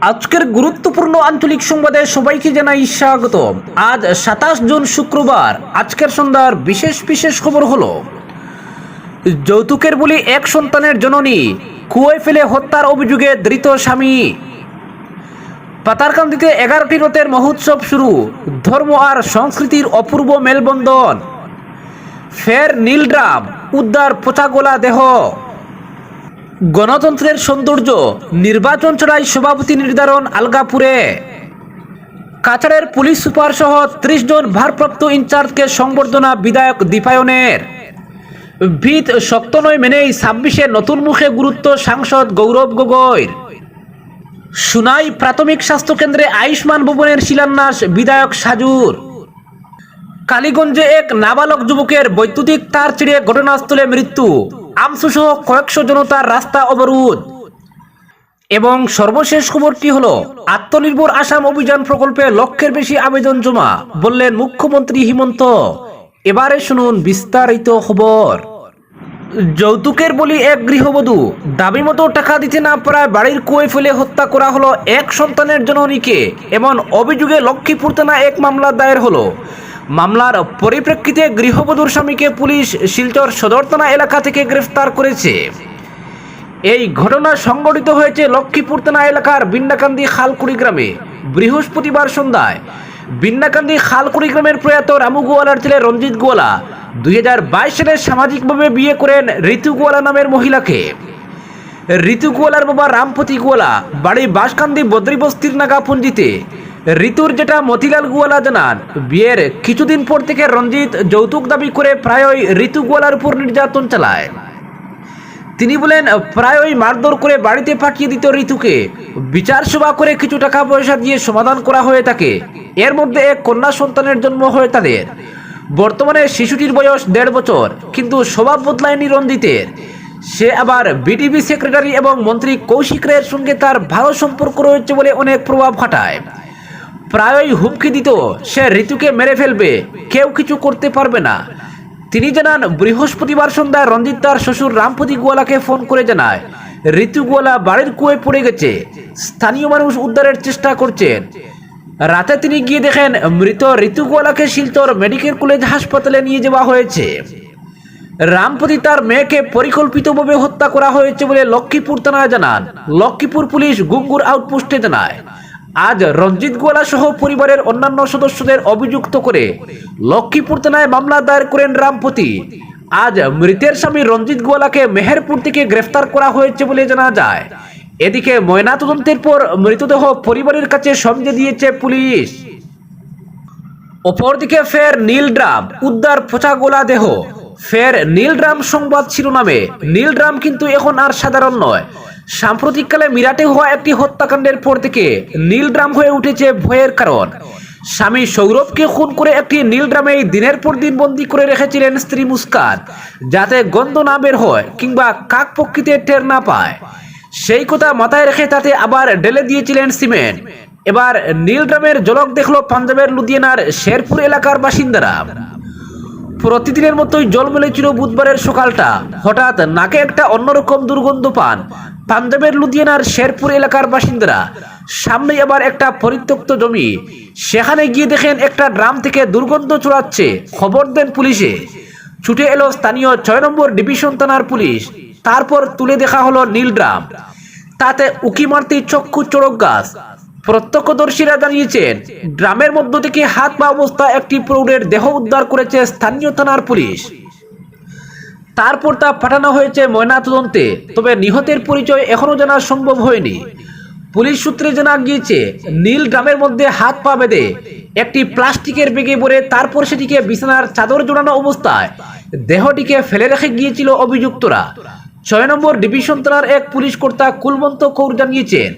আজকের গুরুত্বপূর্ণ আঞ্চলিক সংবাদে সবাইকে জানাই স্বাগত আজ সাতাশ জুন শুক্রবার, আজকের সন্ধ্যার বিশেষ বিশেষ খবর হলো, যৌতুকের বলি এক সন্তানের জননী, কুয়োয় ফেলে হত্যার অভিযোগে ধৃত স্বামী। পাতারকান্দিতে এগারোটি রথের মহোৎসব শুরু, ধর্ম আর সংস্কৃতির অপূর্ব মেলবন্ধন। ফের নীলড্রাম উদ্ধার পচাগোলা দেহ। গণতন্ত্রের সৌন্দর্য, নির্বাচন চড়াই সভাপতি নির্ধারণ আলগাপুরে। কাছাড়ের পুলিশ সুপার সহ ত্রিশ জন ভারপ্রাপ্ত ইনচার্জকে সংবর্ধনা বিধায়ক দীপায়নের। ভিত শক্ত নয় মেনেই ছাব্বিশে নতুন মুখে গুরুত্ব সাংসদ গৌরব গগৈর। সুনাই প্রাথমিক স্বাস্থ্য কেন্দ্রে আয়ুষ্মান ভবনের শিলান্যাস বিধায়ক সাজুর। কালীগঞ্জে এক নাবালক যুবকের বৈদ্যুতিক তার ছিঁড়ে ঘটনাস্থলে মৃত্যু। আমসুসহ কয়েকশো জনতার রাস্তা অবরোধ। এবং সর্বশেষ খবরটি হলো, আত্মনির্ভর আসাম অভিযান প্রকল্পে লক্ষের বেশি আবেদন জমা, বললেন মুখ্যমন্ত্রী হিমন্ত। এবারে শুনুন বিস্তারিত খবর। যৌতুকের বলি এক গৃহবধূ, দাবি মতো টাকা দিতে না পারায় বাড়ির কুয়ে ফেলে হত্যা করা হলো এক সন্তানের জননীকে। এমন অভিযোগে লক্ষ্মীপুর থানা এক মামলা দায়ের হলো। মামলার পরিপ্রেক্ষিতে গৃহবধূর স্বামীকে পুলিশ শিলচর সদর থানা এলাকা থেকে গ্রেফতার করেছে। এই ঘটনা সংঘটিত হয়েছে লক্ষ্মীপুর থানা এলাকার বিন্নাকান্দি খালকুড়ি গ্রামে। বৃহস্পতিবার সন্ধ্যায় বিন্নাকান্দি খালকুড়ি গ্রামের প্রয়াত রামু গোয়ালার ছেলে রঞ্জিত গোয়ালা দুই হাজার বাইশ সালে সামাজিকভাবে বিয়ে করেন ঋতু গোয়ালা নামের মহিলাকে। ঋতু গোয়ালার বাবা রামপতি গোয়ালা বাড়ি বাসকান্দি বদ্রিবস্তির নাগাপুঞ্জিতে ঋতুর যেটা মতিলাল গোয়ালা জানান, বিয়ের কিছুদিন পর থেকে রঞ্জিত যৌতুক দাবি করে প্রায়ই ঋতু গোয়ালার উপর নির্যাতন চালায়। তিনি বলেন, প্রায়ই মারধর করে বাড়িতে পাঠিয়ে দিত ঋতুকে। বিচার সভা করে কিছু টাকা পয়সা দিয়ে সমাধান করা হয়ে থাকে। এর মধ্যে এক কন্যা সন্তানের জন্ম হয়ে তাদের। বর্তমানে শিশুটির বয়স দেড় বছর, কিন্তু স্বভাব বদলায়নি রঞ্জিতের। সে আবার বিটিভি সেক্রেটারি এবং মন্ত্রী কৌশিক রায়ের সঙ্গে তার ভালো সম্পর্ক রয়েছে বলে অনেক প্রভাব খাটায়। প্রায়ই হুমকি দিত, সে ঋতুকে মেরে ফেলবে, কেউ কিছু করতে পারবে না। তিনি জানান, বৃহস্পতিবার সন্ধ্যায় রঞ্জিত তার শ্বশুর রামপতি গোয়ালাকে ফোন করে জানায়, ঋতু গোয়ালা বাড়ির কুয়ে পড়ে গেছে, স্থানীয় মানুষ উদ্ধারের চেষ্টা করছেন। রাতে তিনি গিয়ে দেখেন, মৃত ঋতু গোয়ালাকে শিলচর মেডিকেল কলেজ হাসপাতালে নিয়ে যাওয়া হয়েছে। রামপতি তার মেয়েকে পরিকল্পিতভাবে হত্যা করা হয়েছে বলে লক্ষ্মীপুর থানায় জানান। লক্ষ্মীপুর পুলিশ গুঙ্গুর আউটপোস্টে জানায়। আজ রঞ্জিত গোয়ালা সহ পরিবারের অন্যান্য সদস্যদের অভিযুক্ত করে লক্ষ্মীপুর থানায় মামলা দায়ের করেন রামপতি। আজ মৃতের স্বামী রঞ্জিত গোয়ালাকে মেহেরপুর থেকে গ্রেফতার করা হয়েছে বলে জানা যায়। এদিকে ময়নাতদন্তের পর মৃতদেহ পরিবারের কাছে সমঝে দিয়েছে পুলিশ। অপরদিকে ফের নীল ড্রাম উদ্ধার গোলা দেহ। ফের নীল ড্রাম সংবাদ শিরোনামে। নীল ড্রাম কিন্তু এখন আর সাধারণ নয়। সাম্প্রতিককালে মিরাটে হওয়া একটি হত্যাকাণ্ডের পর থেকে নীল ড্রাম হয়ে উঠেছে ভয়ের কারণ। স্বামী সৌরভকে খুন করে একটি নীল ড্রামে দিনের পর দিন বন্দি করে রেখেছিলেন স্ত্রী মুস্কান যাতে গন্ধ না বের হয় কিংবা কাক পক্ষিতে টের না পায়। সেই কথা মাথায় রেখে তাতে আবার ঢেলে দিয়েছিলেন সিমেন্ট। এবার নীল ড্রামের জলক দেখল পাঞ্জাবের লুধিয়ানার শেরপুর এলাকার বাসিন্দারা। প্রতিদিনের মতোই জল মেলেছিল বুধবারের সকালটা। হঠাৎ নাকে একটা অন্যরকম দুর্গন্ধ পান। পাঞ্জাবের লুধিয়ানার শেরপুর এলাকার বাসিন্দারা, সামনে আবার একটা পরিত্যক্ত জমি। সেখানে গিয়ে দেখেন একটা ড্রাম থেকে দুর্গন্ধ চড়াচ্ছে খবর দেন পুলিশে। ছুটে এলো স্থানীয় ছয় নম্বর ডিভিশন থানার পুলিশ। তারপর তুলে দেখা হলো নীল ড্রাম। তাতে উকি মারতেই চক্ষু চড়ক গাছ। প্রত্যক্ষদর্শীরা জানিয়েছেন, ড্রামের মধ্য থেকে হাত পা অবস্থা একটি প্রৌঢ়ের দেহ উদ্ধার করেছে স্থানীয় থানার পুলিশ। তারপর তা পাঠানো হয়েছে ময়নাতদন্তে, তবে নিহতের পরিচয় এখনও জানা সম্ভব হয়নি। পুলিশ সূত্রে জানা গিয়েছে, নীল গ্রামের মধ্যে হাত পা বেঁধে একটি প্লাস্টিকের বেগে ভরে তারপর সেটিকে বিছানার চাদর জোড়ানো অবস্থায় দেহটিকে ফেলে রেখে গিয়েছিল অভিযুক্তরা। ছয় নম্বর ডিভিশন থানার এক পুলিশ কর্তা কুলবন্ত কৌর জানিয়েছেন,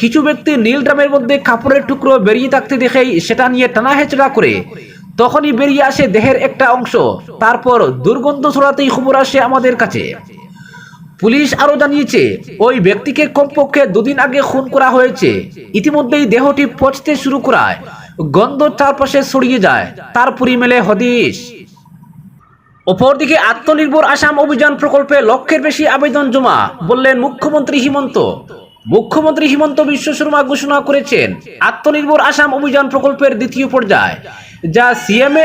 কিছু ব্যক্তি নীল ড্রামের মধ্যে কাপড়ের টুকরো বেরিয়ে থাকতে দেখেই সেটা নিয়ে টানা হেঁচড়া করে তখনই বেরিয়ে আসে দেহের একটা অংশ। তারপর দুর্গন্ধ ছড়াতেই খবর আসে আমাদের কাছে। পুলিশ আরও জানিয়েছে, ওই ব্যক্তিকে কমপক্ষে দুদিন আগে খুন করা হয়েছে। ইতিমধ্যেই দেহটি পচতে শুরু করায়, গন্ধ চারপাশে ছড়িয়ে যায়। তারপরই মেলে হদিশ। অপরদিকে আত্মনির্ভর আসাম অভিযান প্রকল্পে লক্ষের বেশি আবেদন জমা, বললেন মুখ্যমন্ত্রী হিমন্ত। মুখ্যমন্ত্রী হিমন্ত বিশ্ব শর্মা ঘোষণা করেছেন, আত্মনির্ভর আসাম অভিযান প্রকল্পের দ্বিতীয় পর্যায়। যা সিএমএ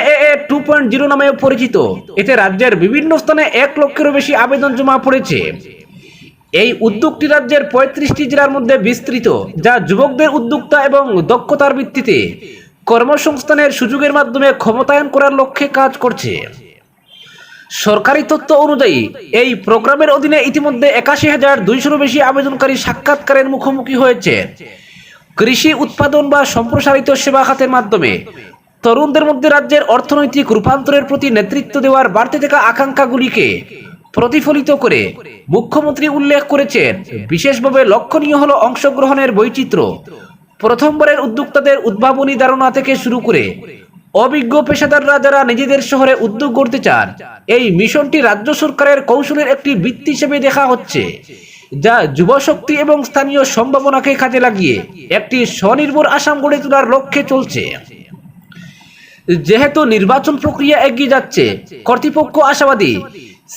টু পয়েন্ট জিরো নামে পরিচিত। এতে রাজ্যের বিভিন্ন স্থানে এক লক্ষেরও বেশি আবেদন জমা পড়েছে। এই উদ্যোগটি রাজ্যের পঁয়ত্রিশটি জেলার মধ্যে বিস্তৃত, যা যুবকদের উদ্যোক্তা এবং দক্ষতার ভিত্তিতে কর্মসংস্থানের সুযোগের মাধ্যমে ক্ষমতায়ন করার লক্ষ্যে কাজ করছে। সরকারি তথ্য অনুযায়ী, এই প্রোগ্রামের অধীনে ইতিমধ্যে একাশি হাজার দুইশোরও বেশি আবেদনকারী সাক্ষাৎকারের মুখোমুখি হয়েছে। কৃষি উৎপাদন বা সম্প্রসারিত সেবা খাতের মাধ্যমে তরুণদের মধ্যে রাজ্যের অর্থনৈতিক রূপান্তরের প্রতি নেতৃত্ব দেওয়ার বাড়তে থাকা আকাঙ্ক্ষাগুলিকে প্রতিফলিত করে মুখ্যমন্ত্রী উল্লেখ করেছেন, বিশেষভাবে লক্ষণীয় হল অংশগ্রহণের বৈচিত্র্য। প্রথমবারের উদ্যোক্তাদের উদ্ভাবনী ধারণা থেকে শুরু করে অভিজ্ঞ পেশাদাররা যারা নিজেদের শহরে উদ্যোগ করতে চান, এই মিশনটি রাজ্য সরকারের কৌশলের একটি বৃত্তি হিসেবে দেখা হচ্ছে, যা যুবশক্তি এবং স্থানীয় সম্ভাবনাকে কাজে লাগিয়ে একটি স্বনির্ভর আসাম গড়ে তোলার লক্ষ্যে চলছে। যেহেতু নির্বাচন প্রক্রিয়া এগিয়ে যাচ্ছে, কর্তৃপক্ষ আশাবাদী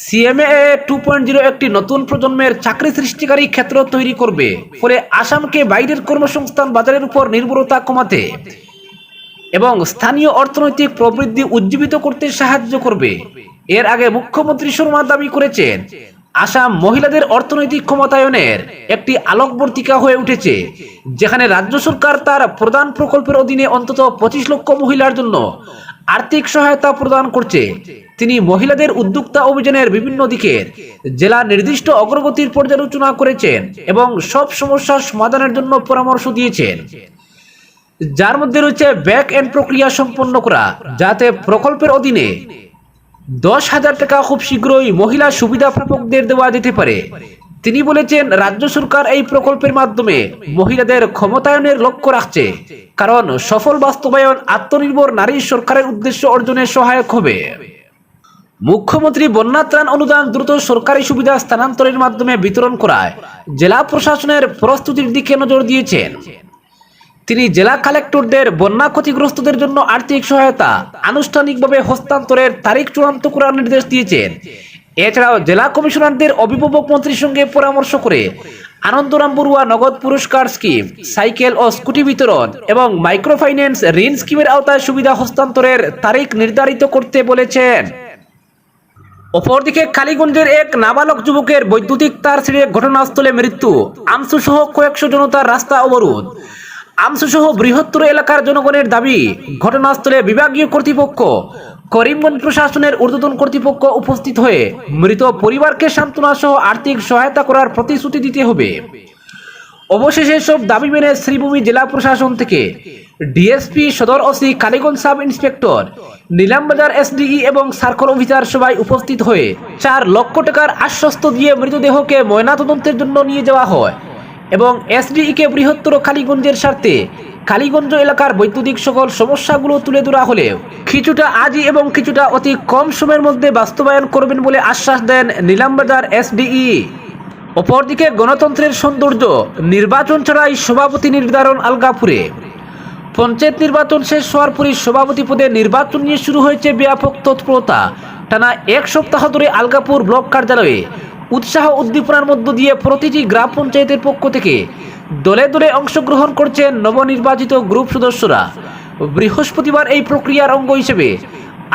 সিএমএ টু পয়েন্ট জিরো একটি নতুন প্রজন্মের চাকরি সৃষ্টিকারী ক্ষেত্র তৈরি করবে। ফলে আসামকে বাইরের কর্মসংস্থান বাজারের উপর নির্ভরতা কমাতে এবং স্থানীয় অর্থনৈতিক প্রবৃদ্ধি উজ্জীবিত করতে সাহায্য করবে। এর আগে মুখ্যমন্ত্রী শর্মা দাবি করেছেন আসাম মহিলাদের অর্থনৈতিক ক্ষমতায়নের একটি আলোকবর্তিকা হয়ে উঠেছে, যেখানে রাজ্য সরকার তার প্রধান প্রকল্পের অধীনে অন্তত পঁচিশ লক্ষ মহিলার জন্য আর্থিক সহায়তা প্রদান করছে। তিনি মহিলাদের উদ্যোক্তা অভিযানের বিভিন্ন দিকের জেলা নির্দিষ্ট অগ্রগতির পর্যালোচনা করেছেন এবং সব সমস্যার সমাধানের জন্য পরামর্শ দিয়েছেন। যার মধ্যে রয়েছে ব্যাক এন্ড প্রক্রিয়া সম্পন্ন করা, যাতে প্রকল্পের অধীনে দশ হাজার টাকা খুব শীঘ্রই মহিলা সুবিধা প্রাপকদের দেওয়া যেতে পারে। তিনি বলেছেন, রাজ্য সরকার এই প্রকল্পের মাধ্যমে মহিলাদের ক্ষমতায়নের লক্ষ্য রাখছে, কারণ সফল বাস্তবায়ন, আত্মনির্ভর নারী সরকারের উদ্দেশ্য অর্জনে সহায়ক হবে। মুখ্যমন্ত্রী বন্যা ত্রাণ অনুদান দ্রুত সরকারি সুবিধা স্থানান্তরের মাধ্যমে বিতরণ করায় জেলা প্রশাসনের প্রস্তুতির দিকে নজর দিয়েছেন। তিনি জেলা কালেক্টরদের বন্যা ক্ষতিগ্রস্তদের জন্য আর্থিক সহায়তা, আনুষ্ঠানিকভাবে হস্তান্তরের তারিখ চূড়ান্ত করার নির্দেশ দিয়েছেন। এছাড়াও জেলা কমিশনারদের অভিভাবক মন্ত্রীর সঙ্গে পরামর্শ করে আনন্দরাম বড়ুয়া নগদ পুরস্কার স্কিম, সাইকেল ও স্কুটি বিতরণ এবং মাইক্রোফাইন্যান্স ঋণ স্কিমের আওতায় সুবিধা হস্তান্তরের তারিখ নির্ধারিত করতে বলেছেন। অপরদিকে কালীগঞ্জের এক নাবালক যুবকের বৈদ্যুতিক তার ছিঁড়ে ঘটনাস্থলে মৃত্যু। আমসু সহ কয়েকশো জনতার রাস্তা অবরোধ। আমসু সহ বৃহত্তর এলাকার জনগণের দাবি, ঘটনাস্থলে বিভাগীয় কর্তৃপক্ষ, করিমগঞ্জ প্রশাসনের ঊর্ধ্বতন কর্তৃপক্ষ উপস্থিত হয়ে মৃত পরিবারকে সান্ত্বনা সহ আর্থিক সহায়তা করার প্রতিশ্রুতি দিতে হবে। অবশেষে সব দাবি মেনে শ্রীভূমি জেলা প্রশাসন থেকে ডিএসপি সদর OC Kaliganj sub inspector, Nilambazar SDE এবং সার্কল অফিসার সবাই উপস্থিত হয়ে চার লক্ষ টাকার আশ্বস্ত দিয়ে মৃতদেহকে ময়নাতদন্তের জন্য নিয়ে যাওয়া হয়। এবং এসডিইকে বৃহত্তর কালীগঞ্জের স্বার্থে কালীগঞ্জ এলাকার বৈদ্যুতিক সকল সমস্যাগুলো তুলে ধরা হলেও কিছুটা আজই এবং কিছুটা অতি কম সময়ের মধ্যে বাস্তবায়ন করবেন বলে আশ্বাস দেন নিলামবাজার এসডিই। অপরদিকে গণতন্ত্রের সৌন্দর্য নির্বাচন ছাড়াই সভাপতি নির্ধারণ আলগাপুরে। পঞ্চায়েত নির্বাচন শেষ হওয়ার পরই সভাপতি পদে নির্বাচন নিয়ে শুরু হয়েছে ব্যাপক তৎপরতা। টানা এক সপ্তাহ ধরে আলগাপুর ব্লক কার্যালয়ে উৎসাহ উদ্দীপনার মধ্য দিয়ে প্রতিটি গ্রাম পঞ্চায়েতের পক্ষ থেকে দলে দলে অংশগ্রহণ করছেন নবনির্বাচিত গ্রুপ সদস্যরা। বৃহস্পতিবার এই প্রক্রিয়ার অঙ্গ হিসেবে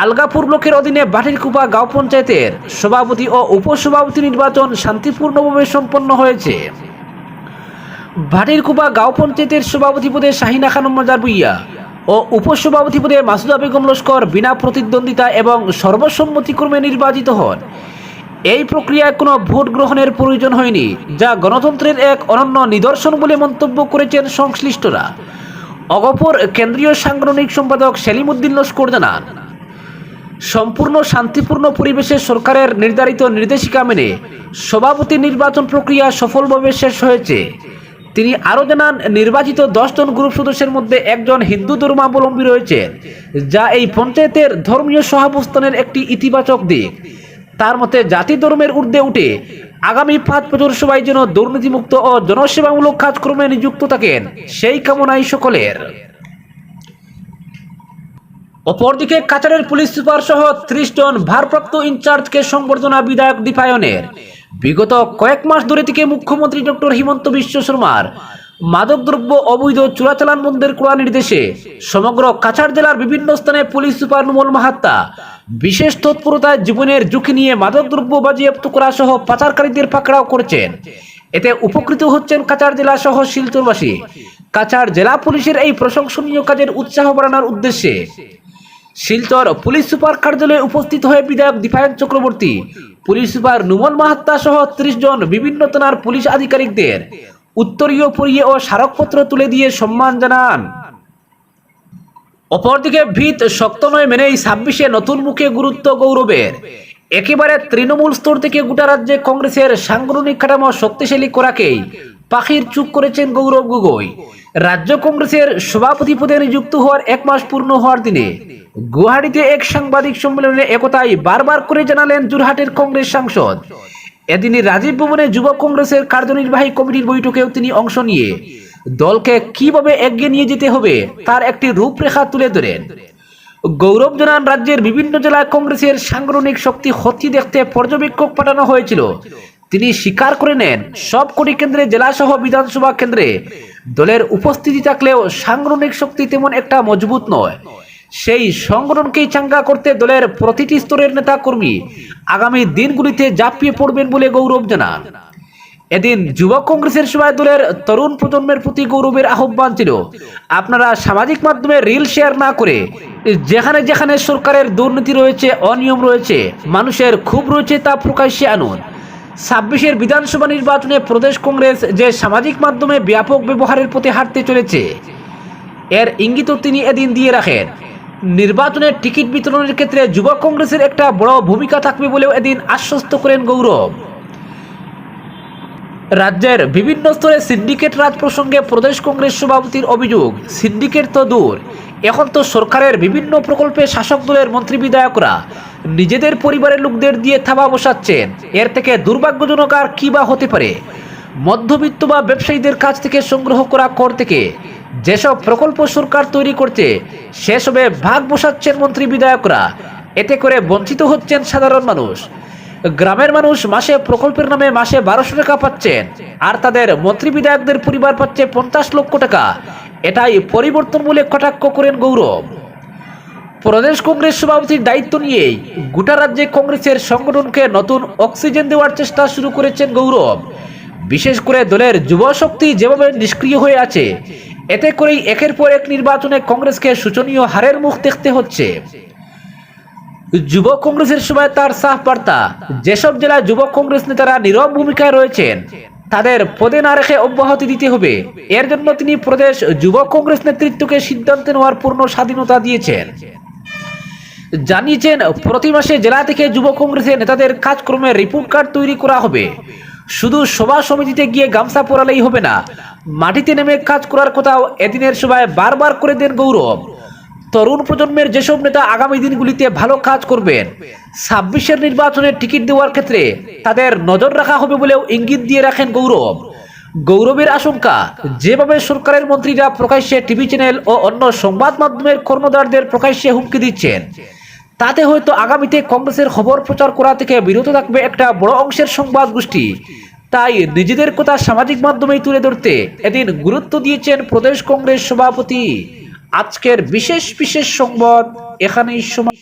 আলগাপুর ব্লকের অধীনে বাটিরকুপা গাঁও পঞ্চায়েতের সভাপতি ও উপসভাপতি নির্বাচন শান্তিপূর্ণভাবে সম্পন্ন হয়েছে। ভাটিরকুপা গাঁও পঞ্চায়েতের সভাপতি পদে শাহিনা খানম মজার বুইয়া ও উপসভাপতি পদে মাসুদা বেগম লস্কর বিনা প্রতিদ্বন্দ্বিতা এবং সর্বসম্মতিক্রমে নির্বাচিত হন। এই প্রক্রিয়ায় কোনো ভোট গ্রহণের প্রয়োজন হয়নি, যা গণতন্ত্রের এক অনন্য নিদর্শন বলে মন্তব্য করেছেন সংশ্লিষ্টরা। অগপর কেন্দ্রীয় সাংগঠনিক সম্পাদক সেলিম উদ্দিন লস্কর জানান, সম্পূর্ণ শান্তিপূর্ণ পরিবেশে সরকারের নির্ধারিত নির্দেশিকা মেনে সভাপতি নির্বাচন প্রক্রিয়া সফলভাবে শেষ হয়েছে। তিনি আরও জানান, নির্বাচিত দশজন গ্রুপ সদস্যের মধ্যে একজন হিন্দু ধর্মাবলম্বী রয়েছেন, যা এই পঞ্চায়েতের ধর্মীয় সহাবস্থানের একটি ইতিবাচক দিক। তার মতে জাতি ধর্মের ঊর্ধ্বে উঠে আগামী পাঁচ বছর সবাই যেন দুর্নীতিমুক্ত ও জনসেবামূলক কাজকর্মে নিযুক্ত থাকেন, সেই কামনাই সকলের। অপরদিকে কাছাড়ের পুলিশ সুপার সহ ত্রিশ জন ভারপ্রাপ্ত ইনচার্জকে সংবর্ধনা বিধায়ক দীপায়নের। বিগত কয়েক মাস ধরে থেকে মুখ্যমন্ত্রী ডক্টর হিমন্ত বিশ্ব শর্মার মাদকদ্রব্য, অবৈধ চোরাচালান বন্ধের কড়া নির্দেশে সমগ্র কাছাড় জেলার বিভিন্ন স্থানে পুলিশ সুপার নুমল মাহাত্তা বিশেষ তৎপরতায় জীবনের ঝুঁকি নিয়ে মাদকদ্রব্য বাজেয়াপ্ত করা সহ পাচারকারীদের পাকড়াও করেছেন। এতে উপকৃত হচ্ছেন কাছাড় জেলা সহ শিলচরবাসী। কাছাড় জেলা পুলিশের এই প্রশংসনীয় কাজের উৎসাহ বাড়ানোর উদ্দেশ্যে শিলচর পুলিশ সুপার কার্যালয়ে উপস্থিত হয়ে বিধায়ক দীপায়ন চক্রবর্তী, পুলিশ সুপার নুমল মাহাত্তা সহ ত্রিশ জন বিভিন্ন থানার পুলিশ আধিকারিকদের উত্তরীয় পরিয়ে ও স্মারকপত্র তুলে দিয়ে সম্মান জানান। অপরদিকে ভিত শক্ত নয় মেনেই ছাব্বিশে নতুন মুখে গুরুত্ব গৌরবের। একেবারে তৃণমূল স্তর থেকে গোটা রাজ্যে কংগ্রেসের সাংগঠনিক কাঠামো শক্তিশালী করাকেই পাখির চুপ করেছেন গৌরব গগৈ। রাজ্য কংগ্রেসের সভাপতি পদে নিযুক্ত হওয়ার এক মাস পূর্ণ হওয়ার দিনে গুয়াহাটিতে এক সাংবাদিক সম্মেলনে একতাই বারবার করে জানালেন জোরহাটের কংগ্রেস সাংসদ। এদিনই রাজীব ভবনে যুব কংগ্রেসের কার্যনির্বাহী কমিটির বৈঠকেও তিনি অংশ নিয়ে। দলকে কীভাবে এগিয়ে নিয়ে যেতে হবে, তার একটি রূপরেখা তুলে ধরেন। গৌরব জানান রাজ্যের বিভিন্ন জেলায় কংগ্রেসের সাংগঠনিক শক্তি ক্ষতি দেখতে পর্যবেক্ষক পাঠানো হয়েছিল। তিনি স্বীকার করে নেন, সব কোটি কেন্দ্রে জেলাসহ বিধানসভা কেন্দ্রে দলের উপস্থিতি থাকলেও সাংগঠনিক শক্তি তেমন একটা মজবুত নয়। সেই সংগঠনকেই চাঙ্গা করতে দলের প্রতিটি স্তরের নেতা কর্মী আগামী দিনগুলিতে ঝাঁপিয়ে পড়বেন বলে গৌরব জানান। এদিন যুবক কংগ্রেসের সভায় দলের তরুণ প্রজন্মের প্রতি গৌরবের আহ্বান ছিল। আপনারা সামাজিক মাধ্যমে রিল শেয়ার না করে যেখানে যেখানে সরকারের দুর্নীতি রয়েছে, অনিয়ম রয়েছে, মানুষের ক্ষোভ রয়েছে তা প্রকাশ্যে আনুন। ছাব্বিশের বিধানসভা নির্বাচনে প্রদেশ কংগ্রেস যে সামাজিক মাধ্যমে ব্যাপক ব্যবহারের পথে হাঁটতে চলেছে, এর ইঙ্গিতও তিনি এদিন দিয়ে রাখেন। নির্বাচনের টিকিট বিতরণের ক্ষেত্রে যুব কংগ্রেসের একটা বড় ভূমিকা থাকবে বলেও এদিন আশ্বস্ত করেন গৌরব। রাজ্যের বিভিন্ন স্তরে সিন্ডিকেট রাজ প্রসঙ্গে প্রদেশ কংগ্রেস সভাপতির অভিযোগ, সিন্ডিকেট তো দূর। এখন তো সরকারের বিভিন্ন প্রকল্পে শাসক দলের মন্ত্রী বিধায়করা নিজেদের পরিবারের লোকদের দিয়ে থাবা বসাচ্ছেন। এর থেকে দুর্ভাগ্যজনক আর কী বা হতে পারে? মধ্যবিত্ত বা ব্যবসায়ীদের কাছ থেকে সংগ্রহ করা কর থেকে যেসব প্রকল্প সরকার তৈরি করছে, সেসবে ভাগ বসাচ্ছেন মন্ত্রী বিধায়করা। এতে করে বঞ্চিত হচ্ছেন সাধারণ মানুষ। গ্রামের মানুষ মাসে প্রকল্পের নামে মাসে বারোশো টাকা পাচ্ছেন, আর তাদের মন্ত্রী বিধায়কদের পরিবার পাচ্ছে পঞ্চাশ লক্ষ টাকা। এটাই পরিবর্তন বলে কটাক্ষ করেন গৌরব। প্রদেশ কংগ্রেস সভাপতির দায়িত্ব নিয়েই গোটা রাজ্যে কংগ্রেসের সংগঠনকে নতুন অক্সিজেন দেওয়ার চেষ্টা শুরু করেছেন গৌরব। বিশেষ করে দলের যুব শক্তি যেভাবে নিষ্ক্রিয় হয়ে আছে, এতে করেই একের পর এক নির্বাচনে কংগ্রেসকে শোচনীয় হারের মুখ দেখতে হচ্ছে। যুব কংগ্রেসের সময় তার সাফ বার্তা, যেসব জেলায় যুব কংগ্রেস নেতারা নীরব ভূমিকায় রয়েছেন, তাদের পদে না রেখে অব্যাহতি দিতে হবে। এর জন্য তিনি প্রদেশ যুব কংগ্রেস নেতৃত্বকে সিদ্ধান্ত নেওয়ার পূর্ণ স্বাধীনতা দিয়েছেন। জানিয়েছেন, প্রতি মাসে জেলা থেকে যুব কংগ্রেসের নেতাদের কাজকর্মের রিপোর্ট কার্ড তৈরি করা হবে। শুধু সভা সমিতিতে গিয়ে গামছা পরালেই হবে না, মাটিতে নেমে কাজ করার কথাও এদিনের সভায় বারবার করে দেন গৌরব। তরুণ প্রজন্মের যেসব নেতা আগামী দিনগুলিতে ভালো কাজ করবেন, ছাব্বিশের নির্বাচনের টিকিট দেওয়ার ক্ষেত্রে তাদের নজর রাখা হবে বলেও ইঙ্গিত দিয়ে রাখেন গৌরব। গৌরবের আশঙ্কা, যেভাবে সরকারের মন্ত্রীরা প্রকাশ্যে টিভি চ্যানেল ও অন্য সংবাদ মাধ্যমের কর্ণধারদের প্রকাশ্যে হুমকি দিচ্ছেন তাতে হয়তো আগামীতে কংগ্রেসের খবর প্রচার করা থেকে বিরত থাকবে একটা বড় অংশের সংবাদ গোষ্ঠী। তাই নিজেদের কথা সামাজিক মাধ্যমেই তুলে ধরতে এদিন গুরুত্ব দিয়েছেন প্রদেশ কংগ্রেস সভাপতি। আজকের বিশেষ বিশেষ সংবাদ এখানেই সময়